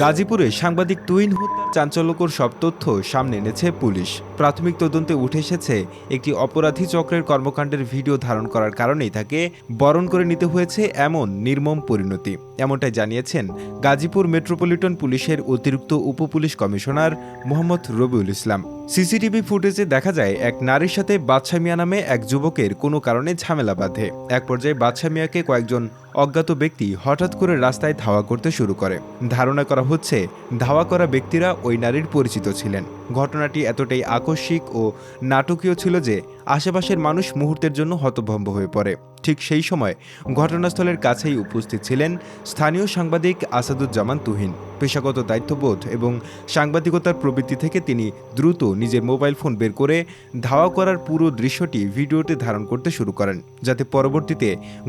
গাজীপুরে সাংবাদিক তুইন হত্যার চাঞ্চল্যকর সব তথ্য সামনে এনেছে পুলিশ। প্রাথমিক তদন্তে উঠে এসেছে, একটি অপরাধী চক্রের কর্মকাণ্ডের ভিডিও ধারণ করার কারণেই তাকে বরণ করে নিতে হয়েছে এমন নির্মম পরিণতি। এমনটাই জানিয়েছেন গাজীপুর মেট্রোপলিটন পুলিশের অতিরিক্ত উপপুলিশ কমিশনার মোহাম্মদ রবিউল ইসলাম। সিসিটিভি ফুটেজে দেখা যায়, এক নারীর সাথে বাদশা মিয়া নামে এক যুবকের কোনো কারণে ঝামেলা বাঁধে। এক পর্যায়ে বাদশা মিয়াকে কয়েকজন অজ্ঞাত ব্যক্তি হঠাৎ করে রাস্তায় ধাওয়া করতে শুরু করে। ধারণা করা হচ্ছে, ধাওয়া করা ব্যক্তিরা ওই নারীর পরিচিত ছিলেন। ঘটনাটি এতটাই আকস্মিক ও নাটকীয় ছিল যে আশেপাশের মানুষ মুহূর্তের জন্য হতভম্ব হয়ে পড়ে। ঠিক সেই সময় ঘটনাস্থলের কাছেই উপস্থিত ছিলেন স্থানীয় সাংবাদিক আসাদুজ্জামান তুহিন। পেশাগত দায়িত্ববোধ এবং সাংবাদিকতার প্রবৃত্তি থেকে তিনি দ্রুত নিজের মোবাইল ফোন বের করে ধাওয়া করার পুরো দৃশ্যটি ভিডিওতে ধারণ করতে শুরু করেন, যাতে পরবর্তীতে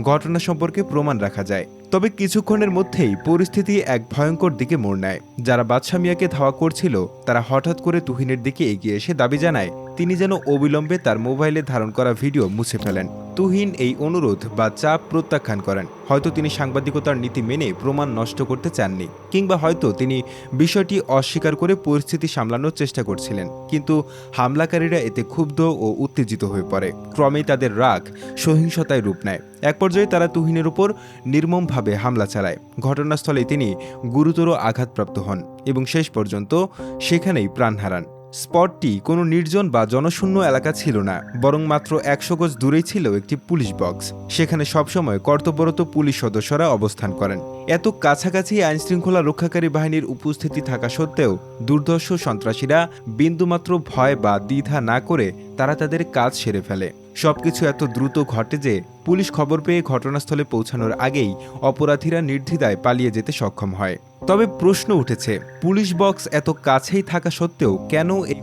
ঘটনা সম্পর্কে প্রমাণ রাখা যায়। তবে কিছুক্ষণের মধ্যেই পরিস্থিতি এক ভয়ঙ্কর দিকে মোড় নেয়। যারা বাদশা মিয়াকে ধাওয়া করছিল, তারা হঠাৎ করে তুহিনের দিকে এগিয়ে এসে দাবি জানায়, তিনি যেন অবিলম্বে তার মোবাইলে ধারণ করা ভিডিও মুছে ফেলেন। তুহিন এই অনুরোধ বা চাপ প্রত্যাখ্যান করেন। হয়তো তিনি সাংবাদিকতার নীতি মেনে প্রমাণ নষ্ট করতে চাননি, কিংবা হয়তো তিনি বিষয়টি অস্বীকার করে পরিস্থিতি সামলানোর চেষ্টা করছিলেন। কিন্তু হামলাকারীরা এতে ক্ষুব্ধ ও উত্তেজিত হয়ে পড়ে। ক্রমেই তাদের রাগ সহিংসতায় রূপ নেয়। এক পর্যায়ে তারা তুহিনের উপর নির্মমভাবে হামলা চালায়। ঘটনাস্থলে তিনি গুরুতর আঘাতপ্রাপ্ত হন এবং শেষ পর্যন্ত সেখানেই প্রাণ হারান। স্পটটি কোনো নির্জন বা জনশূন্য এলাকা ছিল না, বরং মাত্র একশো গজ দূরেই ছিল একটি পুলিশ বক্স, সেখানে সবসময় কর্তব্যরত পুলিশ সদস্যরা অবস্থান করেন। এত কাছাকাছি আইনশৃঙ্খলা রক্ষাকারী বাহিনীর উপস্থিতি থাকা সত্ত্বেও দুর্ধর্ষ সন্ত্রাসীরা বিন্দুমাত্র ভয় বা দ্বিধা না করে তারা তাদের কাজ সেরে ফেলে। সবকিছু এত দ্রুত ঘটে যে পুলিশ খবর পেয়ে ঘটনাস্থলে পৌঁছানোর আগেই অপরাধীরা নির্দ্বিধায় পালিয়ে যেতে সক্ষম হয়। তবে প্রশ্ন উঠেছে পুলিশ বক্স এত কাছেই থাকা সত্ত্বেও কেন এই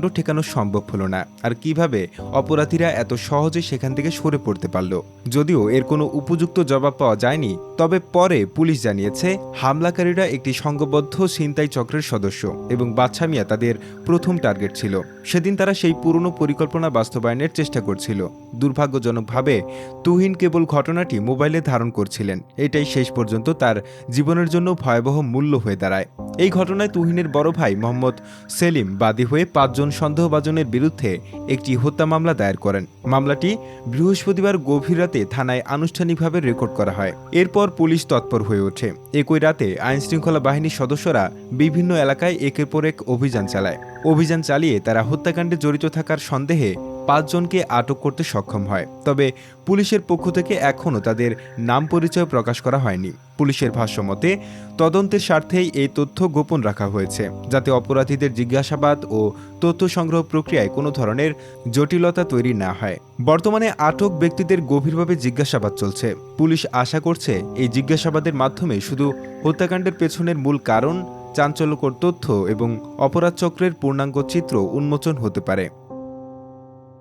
হত্যাকাণ্ড ঠেকানো সম্ভব হলো না। আর কীভাবে অপরাধীরা এত সহজে সেখান থেকে সরে পড়তে পারল? যদিও এর কোনো উপযুক্ত জবাব পাওয়া যায়নি, তবে পরে পুলিশ জানিয়েছে, হামলাকারীরা একটি সংঘবদ্ধ ছিনতাই চক্রের সদস্য এবং বাচ্চা মিয়া তাদের প্রথম টার্গেট ছিল। সেদিন তারা সেই পুরনো পরিকল্পনা বাস্তবায়নের চেষ্টা করছিল। দুর্ভাগ্যজনকভাবে, তুহিন কেবল ঘটনাটি মোবাইলে ধারণ করছিলেন। এটাই শেষ পর্যন্ত তার জীবনের জন্য ভয়াবহ মূল্য হয়ে দাঁড়ায়। এই ঘটনায় তুহিনের বড় ভাই মোহাম্মদ সেলিম বাদী হয়ে পাঁচজন সন্দেহভাজনের বিরুদ্ধে একটি হত্যা মামলা দায়ের করেন। মামলাটি বৃহস্পতিবার গভীর রাতে থানায় আনুষ্ঠানিকভাবে রেকর্ড করা হয়। এরপর পুলিশ তৎপর হয়ে ওঠে। একই রাতে আইনশৃঙ্খলা বাহিনীর সদস্যরা বিভিন্ন এলাকায় একের পর এক অভিযান চালায়। অভিযান চালিয়ে তারা হত্যাকাণ্ডে জড়িত থাকার সন্দেহে পাঁচজনকে আটক করতে সক্ষম হয়, তবে পুলিশের পক্ষ থেকে এখনও তাদের নাম পরিচয় প্রকাশ করা হয়নি। পুলিশের ভাষ্যমতে তদন্তের স্বার্থেই এই তথ্য গোপন রাখা হয়েছে, যাতে অপরাধীদের জিজ্ঞাসাবাদ ও তথ্য সংগ্রহ প্রক্রিয়ায় কোনো ধরনের জটিলতা তৈরি না হয়। বর্তমানে আটক ব্যক্তিদের গভীরভাবে জিজ্ঞাসাবাদ চলছে। পুলিশ আশা করছে, এই জিজ্ঞাসাবাদের মাধ্যমে শুধু হত্যাকাণ্ডের পেছনের মূল কারণ, চাঞ্চল্যকর তথ্য এবং অপরাধ চক্রের পূর্ণাঙ্গ চিত্র উন্মোচন হতে পারে।